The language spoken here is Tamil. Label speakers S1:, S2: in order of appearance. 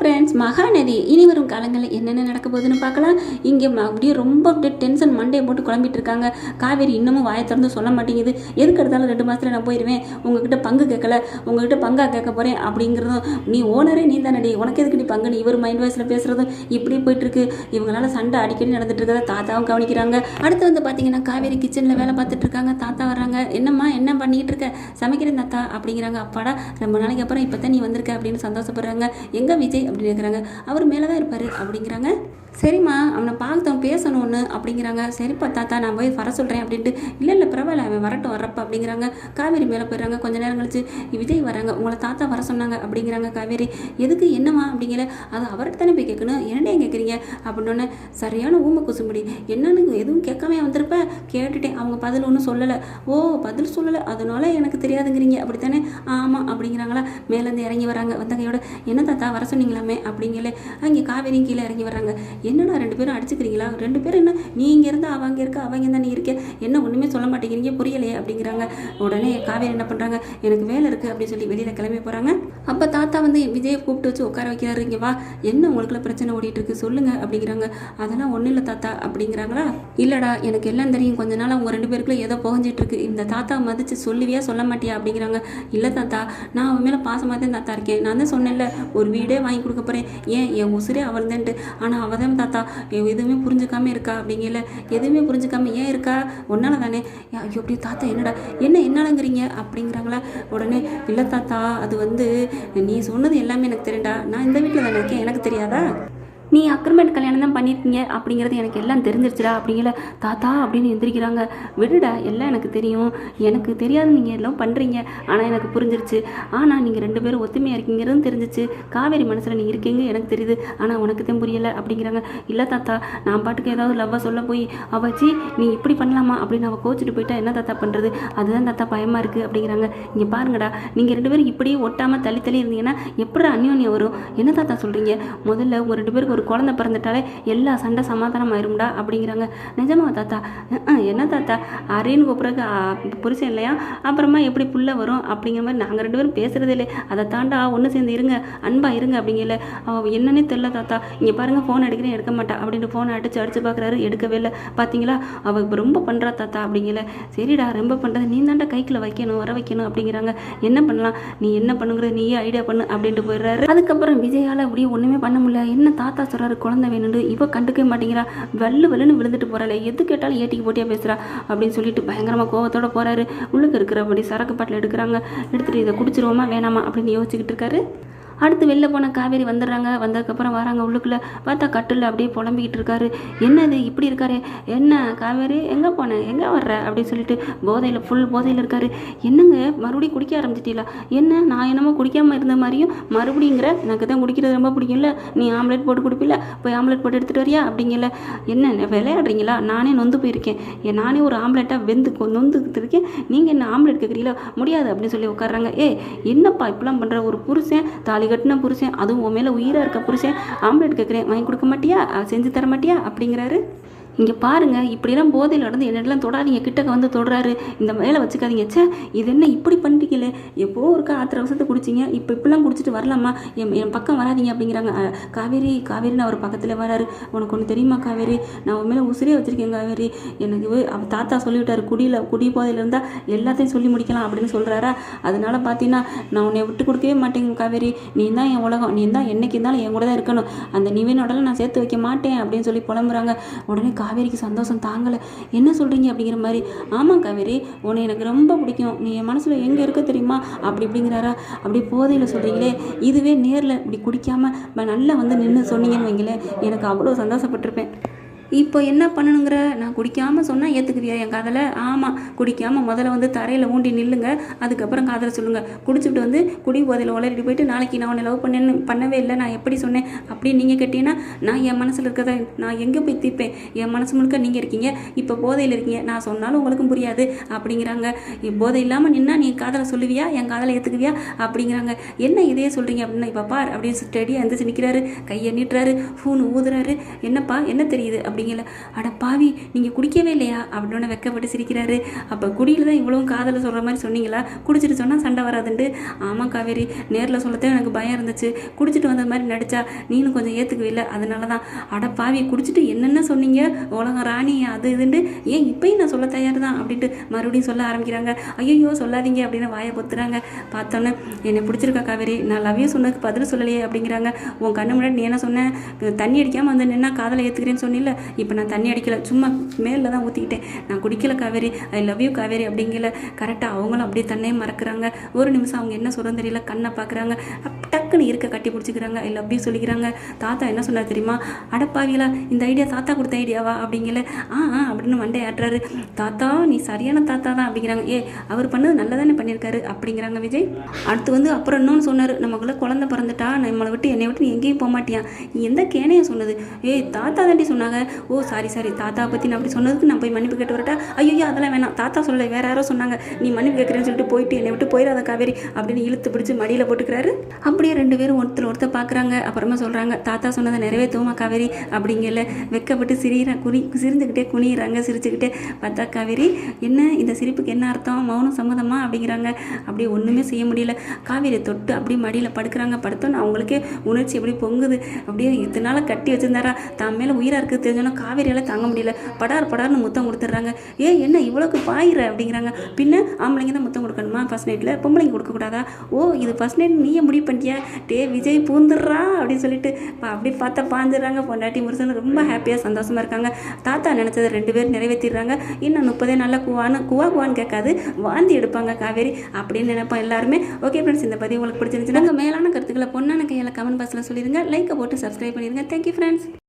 S1: ஃப்ரெண்ட்ஸ் மகாநதி. இனி வரும் காலங்களில் என்னென்ன நடக்க போகுதுன்னு பார்க்கலாம். இங்கே ம- அப்படியே ரொம்ப அப்படியே டென்ஷன் மண்டையை போட்டு குழம்பிட்டு இருக்காங்க. காவேரி இன்னமும் வாயை திறந்து சொல்ல மாட்டேங்குது. எதுக்கு எடுத்தாலும் ரெண்டு மாதத்தில் நான் போயிடுவேன் உங்ககிட்ட பங்கு கேட்கல. உங்ககிட்ட பங்காக கேட்க போகிறேன் அப்படிங்கிறதும் நீ ஓனரே நீ தானடி உனக்கு எதுக்கு பங்கு? நீ இவர் மைண்ட் வாய்ஸில் பேசுகிறதும் இப்படி போயிட்டுருக்கு. இவங்களால சண்டை அடிக்கடி நடந்துட்டு இருக்கதை தாத்தாவும் கவனிக்கிறாங்க. அடுத்து வந்து பார்த்தீங்கன்னா காவேரி கிச்சனில் வேலை பார்த்துட்டு இருக்காங்க. தாத்தா வர்றாங்க. என்னம்மா என்ன பண்ணிகிட்டு இருக்க? சமைக்கிறேன் தாத்தா அப்படிங்கிறாங்க. அப்பாடா ரொம்ப நாளைக்கு அப்புறம் இப்போ தான் நீ வந்திருக்க அப்படின்னு சந்தோஷப்படுறாங்க. எங்கே விஜய்? அப்படின்னு கேட்குறாங்க அவர் மேலே தான் இருப்பார் அப்படிங்கிறாங்க. சரிம்மா அவனை பார்த்தோம் பேசணும்னு அப்படிங்கிறாங்க. சரிப்பா தாத்தா நான் போய் வர சொல்கிறேன் அப்படின்ட்டு இல்லை இல்லை பரவாயில்ல அவன் வரட்டும் வரப்பா அப்படிங்கிறாங்க. காவேரி மேலே போயிடுறாங்க. கொஞ்ச நேரம் கழிச்சு விஜய் வராங்க உங்களை தாத்தா வர சொன்னாங்க அப்படிங்கிறாங்க காவேரி. எதுக்கு என்னம்மா? அப்படிங்கிற அது அவர்கிட்ட தானே போய் கேட்கணும். என்னடே கேட்குறீங்க அப்படின்னோடனே சரியான ஊமை குசும்படி. என்னன்னு எதுவும் கேட்காம வந்திருப்ப? கேட்டுட்டேன். அவங்க பதில் ஒன்றும் சொல்லலை. ஓ பதில் சொல்லலை. அதனால எனக்கு தெரியாதுங்கிறீங்க. அப்படித்தானே? ஆமாம் அப்படிங்கிறாங்களா. மேலேருந்து இறங்கி வராங்க. வந்தகையோட என்ன தாத்தா வர சொன்னீங்களாமே? அப்படிங்கல அங்கே காவேரியும் கீழே இறங்கி வராங்க. என்னடா ரெண்டு பேரும் அடிச்சுக்கிறீங்களா? ரெண்டு பேரும் என்ன? நீ இங்கே இருந்தா அவங்க இருக்க? அவங்க தான் நீ இருக்க? என்ன ஒன்றுமே சொல்ல மாட்டேங்கிறீங்க புரியலையே அப்படிங்கிறாங்க. உடனே காவேரி என்ன பண்ணுறாங்க எனக்கு வேலை இருக்குது அப்படின்னு சொல்லி வெளியில் கிளம்பி போகிறாங்க அப்போ தாத்தா வந்து விஜயை கூப்பிட்டு வச்சு உட்கார வைக்கிறாரு. இங்கே வா. என்ன உங்களுக்குள்ள பிரச்சனை ஓடிட்டு இருக்கு? சொல்லுங்க அப்படிங்கிறாங்க. அதெல்லாம் ஒன்றும் இல்லை தாத்தா. அப்படிங்கிறாங்களா? இல்லைடா எனக்கு எல்லாம் தெரியும். கொஞ்ச நாள் அவங்க ரெண்டு பேருக்குள்ளே ஏதோ புகஞ்சிட்டு இருக்கு. இந்த தாத்தா மதிச்சு சொல்லுவியா சொல்ல மாட்டியா அப்படிங்கிறாங்க. இல்லை தாத்தா நான் அவன் மேலே பாசமாக தான் தாத்தா இருக்கேன். நான் தான் சொன்னேன்ல ஒரு வீடே வாங்கி கொடுக்க போகிறேன் ஏன்? என் உசுரே அவள் தான்ட்டு ஆனால் அவள் தான் தாத்தா எதுவுமே புரிஞ்சுக்காம இருக்கா அப்படிங்கல. எதுவுமே புரிஞ்சுக்காமல் ஏன் இருக்கா? ஒன்றால் தானே. ஐயோ அப்படி தாத்தா என்னடா என்ன என்னாலங்கிறீங்க? அப்படிங்கிறாங்களா. உடனே இல்லை தாத்தா அது வந்து நீ சொன்னது எல்லாமே எனக்கு தெரியும்டா. நான் இந்த வீட்டில் தானே இருக்கேன். எனக்கு தெரியாதா? நீ அக்ரமெண்ட் கல்யாணம் தான் பண்ணியிருக்கீங்க அப்படிங்கிறது எனக்கு எல்லாம் தெரிஞ்சிருச்சுடா அப்படிங்கிற தாத்தா அப்படின்னு எந்திரிக்கிறாங்க. விடுடா எல்லாம் எனக்கு தெரியும். எனக்கு தெரியாது நீங்கள் எல்லாம் பண்ணுறீங்க ஆனால் எனக்கு புரிஞ்சிருச்சு. ஆனால் நீங்கள் ரெண்டு பேரும் ஒத்துமையாக இருக்கீங்கிறதும் தெரிஞ்சிச்சு. காவேரி மனசில் நீ இருக்கீங்க எனக்கு தெரியுது. ஆனால் உனக்கு தான் புரியலை அப்படிங்கிறாங்க. இல்லை தாத்தா நான் பாட்டுக்கு ஏதாவது லவ்வாக சொல்ல போய் அவச்சி நீ இப்படி பண்ணலாமா? அப்படின்னு அவள் கோச்சிட்டு போயிட்டா என்ன தாத்தா பண்ணுறது அதுதான் தாத்தா பயமாக இருக்குது அப்படிங்கிறாங்க. இங்கே பாருங்கடா நீங்கள் ரெண்டு பேரும் இப்படியே ஒட்டாமல் தள்ளி தள்ளி இருந்தீங்கன்னா எப்படி அந்யோன்யம் வரும்? என்ன தாத்தா சொல்கிறீங்க முதல்ல உங்கள் ரெண்டு பேருக்கு ஒரு குழந்தை பிறந்துட்டாலே எல்லா சண்டை சமாதானம் ஆயிரும்டா அப்படிங்கிறாங்க. நிஜமா தாத்தா? என்ன தாத்தா? அரேன்னு கூப்பிட்றதுக்கு புருஷன் இல்லையா? அப்புறமா எப்படி புள்ள வரும் அப்படிங்கிற மாதிரி நாங்கள் ரெண்டு பேரும் பேசுகிறதே இல்லை அதை தாண்டா ஒன்று சேர்ந்து இருங்க அன்பா இருங்க அப்படிங்கல. அவள் என்னன்னே தெரில தாத்தா. இங்கே பாருங்க ஃபோன் அடிக்கிறேன் எடுக்க மாட்டா அப்படின்ட்டு ஃபோனை அடிச்சு அடிச்சு பார்க்குறாரு எடுக்கவே இல்லை. பார்த்தீங்களா அவள் இப்போ ரொம்ப பண்ணுறா தாத்தா அப்படிங்கல. சரிடா ரொம்ப பண்ணுறது நீ தாண்டா கைக்கில் வைக்கணும் வர வைக்கணும் அப்படிங்கிறாங்க. என்ன பண்ணலாம்? நீ என்ன பண்ணுங்கிறது நீயே ஐடியா பண்ணு அப்படின்ட்டு போயிடுறாரு. அதுக்கப்புறம் விஜயால அப்படியே ஒன்றுமே பண்ண முடியல. என்ன தாத்தா சொல்கிறாரு குழந்தை வேணும்னு. இவ கண்டுக்கவே மாட்டேங்கிறா. வெள்ளு வெள்ளுன்னு விழுந்துட்டு போகிறாள் எது கேட்டாலும் ஏட்டிக்கு போட்டியாக பேசுகிறா அப்படின்னு சொல்லிட்டு பயங்கரமாக கோவத்தோட போறாரு. உள்ளுக்கு இருக்கிறபடி சரக்கு பாட்டில் எடுக்கிறாங்க. எடுத்துகிட்டு இதை குடிச்சிருவோமா வேணாமா அப்படின்னு யோசிச்சுக்கிட்டு இருக்காரு. அடுத்து வெளில போன காவேரி வந்துடுறாங்க. வந்ததுக்கப்புறம் வராங்க. உள்ளுக்குள்ளே பார்த்தா கட்டில் அப்படியே புலம்பிக்கிட்டு இருக்காரு. என்னது இப்படி இருக்காரு? என்ன காவேரி? எங்கே போனேன் எங்கே வர்ற? அப்படின்னு சொல்லிட்டு போதையில் ஃபுல் போதையில் இருக்காரு. என்னங்க? மறுபடியும் குடிக்க ஆரம்பிச்சிட்டீங்களா? என்ன? நான் என்னமோ குடிக்காமல் இருந்த மாதிரியும் மறுபடிங்கிற எனக்கு தான் குடிக்கிறது ரொம்ப பிடிக்கும்ல. நீ ஆம்லெட் போட்டு குடிப்பில்ல? போய் ஆம்லெட் போட்டு எடுத்துகிட்டு வரியா? அப்படிங்கல. என்ன விளையாடுறீங்களா? நானே நொந்து போயிருக்கேன். என் நானே ஒரு ஆம்லெட்டாக வெந்து கொ- நொந்துக்கிட்டு இருக்கேன். நீங்கள் என்ன ஆம்லெட் கேட்குறீங்களா முடியாது அப்படின்னு சொல்லி உட்காடுறாங்க ஏ என்னப்பா இப்படிலாம் பண்ணுற ஒரு புருஷன் தாலி கட்டின புருஷன் அதுவும் உன் மேலே உயிராக இருக்க புருஷன் ஆம்லெட் கேட்குறேன் வாங்கி கொடுக்க மாட்டியா? செஞ்சு தர மாட்டியா? அப்படிங்கிறாரு. இங்கே பாருங்க இப்படிலாம் போதையில் நடந்து என்னெல்லாம் தொடாதீங்க கிட்டக்க வந்து தொடுறாரு இந்த மேலே வச்சுக்காதீங்க. ச்சே இது என்ன இப்படி பண்ணிட்டீங்களே எப்போ ஒருக்கா ஆத்திர அவசரத்தை குடிச்சிங்க? இப்போ இப்படிலாம் குடிச்சிட்டு வரலாமா? என் என் பக்கம் வராதீங்க அப்படிங்கிறாங்க. காவேரி காவேரின்னு அவர் பக்கத்தில் வராரு. உனக்கு ஒன்று தெரியுமா காவேரி? நான் உன் மேலே உசிரே வச்சிருக்கேன் காவேரி. எனக்கு அவர் தாத்தா சொல்லிவிட்டார் குடியில் குடி போதையில் இருந்தால் எல்லாத்தையும் சொல்லி முடிக்கலாம் அப்படின்னு சொல்கிறாரா அதனால் பார்த்தீங்கன்னா நான் உன்னை விட்டு கொடுக்கவே மாட்டேங்க காவேரி. நீ தான் என் உலகம் நீ தான் என்னைக்கு இருந்தாலும் என் கூட தான் இருக்கணும். அந்த நிவேனோடலாம் நான் சேர்த்து வைக்க மாட்டேன் அப்படின்னு சொல்லி புலம்புறாங்க. உடனே காவேரிக்கு சந்தோஷம் தாங்கலை. என்ன சொல்கிறீங்க அப்படிங்கிற மாதிரி ஆமாம் காவேரி உன்னை எனக்கு ரொம்ப பிடிக்கும். நீ என் மனசில் எங்கே இருக்க தெரியுமா? அப்படி இப்படிங்கிறாரா. அப்படி போதையில் சொல்கிறீங்களே இதுவே நேரில் இப்படி குடிக்காமல் நல்லா வந்து நின்று சொன்னீங்கன்னு வைங்களேன். எனக்கு அவ்வளோ சந்தோஷப்பட்டிருப்பேன். இப்போ என்ன பண்ணணுங்கிற? நான் குடிக்காமல் சொன்னால் ஏற்றுக்குவியா என் காதலை? ஆமாம் குடிக்காமல் முதல்ல வந்து தரையில் ஊண்டி நில்லுங்க. அதுக்கப்புறம் காதலை சொல்லுங்கள் குடிச்சுட்டு வந்து குடி போதையில் உளறிட்டு போயிட்டு நாளைக்கு நான் உன்னை லவ் பண்ணேன்னு பண்ணவே இல்லை. நான் எப்படி சொன்னேன்? அப்படி நீங்கள் கேட்டீங்கன்னா நான் என் மனசில் இருக்கிறத நான் எங்கே போய் தீர்ப்பேன்? என் மனசு முழுக்க நீங்கள் இருக்கீங்க. இப்போ போதையில் இருக்கீங்க. நான் சொன்னாலும் உங்களுக்கும் புரியாது. அப்படிங்கிறாங்க. போதை இல்லாமல் நின்னா நீ காதலை சொல்லுவியா? என் காதலை ஏற்றுக்குவியா அப்படிங்கிறாங்க. என்ன இதையே சொல்கிறீங்க அப்படின்னா இப்போ பார் அப்படின்னு ஸ்டெடியாக எழுந்துச்சு நிற்கிறாரு கையை நீட்டுறாரு. ஃபோன் ஊதுறாரு. என்னப்பா? என்ன தெரியுது? அப்படிங்கல அட பாவி நீங்கள் குடிக்கவே இல்லையா? அப்படின்னு வெக்கப்பட்டு சிரிக்கிறாரு. அப்போ குடியில் தான் இவ்வளவும் காதலை சொல்கிற மாதிரி சொன்னீங்களா? குடிச்சிட்டு சொன்னால் சண்டை வராதுன்ட்டு. ஆமாம் காவேரி நேரில் சொல்லத்தான் எனக்கு பயம் இருந்துச்சு. குடிச்சிட்டு வந்த மாதிரி நடிச்சா நீனும் கொஞ்சம் ஏற்றுக்கவே இல்லை. அதனால தான் அட பாவி குடிச்சிட்டு என்னென்ன சொன்னீங்க? உலகம் ராணி அது இதுன்ட்டு. ஏன் இப்பயும் நான் சொல்ல தயார் தான் அப்படின்ட்டு மறுபடியும் சொல்ல ஆரம்பிக்கிறாங்க. ஐயோ சொல்லாதீங்க அப்படின்னு வாயை பொத்துறாங்க. பார்த்தோன்னே என்னை பிடிச்சிருக்கா காவேரி? நான் லவ்யூ சொன்னதுக்கு பதில் சொல்லலையே அப்படிங்கிறாங்க. உன் கண்ணு முன்னாடி நீ என்ன சொன்னேன் தண்ணி அடிக்காமல் வந்து நின்னா காதலை ஏற்றுக்கிறேன்னு சொன்னில்ல? இப்போ நான் தண்ணி அடிக்கல சும்மா மேலில் தான் ஊற்றிக்கிட்டேன் நான் குடிக்கல Kaveri I love you Kaveri அப்படிங்கல கரெக்டாக அவங்களும் அப்படியே தன்னையே மறக்கிறாங்க. ஒரு நிமிஷம் அவங்க என்ன சொல்கிறோம் தெரியல கண்ணை பார்க்குறாங்க. டக்குன்னு இருக்க கட்டி பிடிச்சிக்கிறாங்க ஐ லவ் யூ சொல்லிக்கிறாங்க. தாத்தா என்ன சொன்னார் தெரியுமா? அடப்பாவிலா இந்த ஐடியா தாத்தா கொடுத்த ஐடியாவா அப்படிங்கல. ஆ ஆ அப்படின்னு மண்டை ஆட்டுறாரு. தாத்தா நீ சரியான தாத்தா தான் அப்படிங்கிறாங்க. ஏ அவர் பண்ணது நல்லதானே பண்ணியிருக்காரு அப்படிங்கிறாங்க விஜய். அடுத்து வந்து அப்புறம் இன்னொன்று சொன்னார். நமக்குள்ள குழந்தை பிறந்துட்டா நம்மளை விட்டு என்னை விட்டு நீ எங்கேயும் போக மாட்டியா? நீ எந்த கேனையை சொன்னது? ஏய் தாத்தா தாண்டி சொன்னாங்க. ஓ சாரி சாரி தாத்தா பற்றி நான் அப்படி சொன்னதுக்கு நான் போய் மன்னிப்பு கேட்டு வரட்டா? ஐயோ அதெல்லாம் வேணாம். தாத்தா சொல்லலை வேற யாரோ சொன்னாங்க. நீ மன்னிப்பு கேட்குறேன்னு சொல்லிட்டு போயிட்டு என்னை விட்டு போயிடாத காவேரி அப்படின்னு இழுத்து பிடிச்சி மடியில் போட்டுக்கிறாரு. அப்படியே ரெண்டு பேரும் ஒருத்தர் ஒருத்தர் பார்க்குறாங்க அப்புறமா சொல்கிறாங்க தாத்தா சொன்னதை நிறைவேற்றுவோமா காவேரி? அப்படிங்கல. வெக்கப்பட்டு சிரிகிற குனி சிரிஞ்சுக்கிட்டே குனியிறாங்க சிரிச்சுக்கிட்டே பார்த்தா காவேரி என்ன இந்த சிரிப்புக்கு என்ன அர்த்தம்? மௌனம் சம்மதமா? அப்படிங்கிறாங்க. அப்படி ஒன்றுமே செய்ய முடியல. காவேரி தொட்டு அப்படியே மடியில் படுக்கிறாங்க. படுத்தோன்னு அவங்களுக்கே உணர்ச்சி எப்படி பொங்குது. அப்படியே இத்தனால கட்டி வச்சிருந்தாரா? தான் மேலே உயிராக இருக்குது தெரிஞ்சோன்னா காவேரியால் தாங்க முடியல. படார் படார்னு முத்தம் கொடுத்துட்றாங்க. ஏ என்ன இவ்வளோக்கு பாயிற? அப்படிங்கிறாங்க. பின்ன ஆம்பளைங்க தான் முத்தம் கொடுக்கணுமா? ஃபர்ஸ்ட் நைட்டில் பொம்பளைங்க கொடுக்கக்கூடாதா? ஓ இது ஃபர்ஸ்ட் நைட் நீயே முடிவு பண்ணிட்டியா? டே விஜய் பூந்துடுறா அப்படின்னு சொல்லிட்டு பா- அப்படி பார்த்தா பாஞ்சிடுறாங்க. பொண்டாட்டி முருசன் ரொம்ப ஹாப்பியாக சந்தோஷமாக இருக்காங்க. தாத்தா நினச்சதை ரெண்டு பேரும் நிறைவேற்றிடுறாங்க இன்னும் முப்பதே நாளில் குவான்னு குவா குவான்னு கேட்காது வாந்தி எடுப்பாங்க காவேரி அப்படின்னு நினைப்போம் எல்லாருமே. ஓகே ஃப்ரெண்ட்ஸ் இந்த பதிவு உங்களுக்கு பிடிச்சிருந்துச்சுன்னா மேலான கருத்துக்களை பொண்ணான கையில் கமெண்ட் பாக்ஸில் சொல்லிடுங்க. லைக்கை போட்டு சப்ஸ்கிரைப் பண்ணிடுங்க. Thank you friends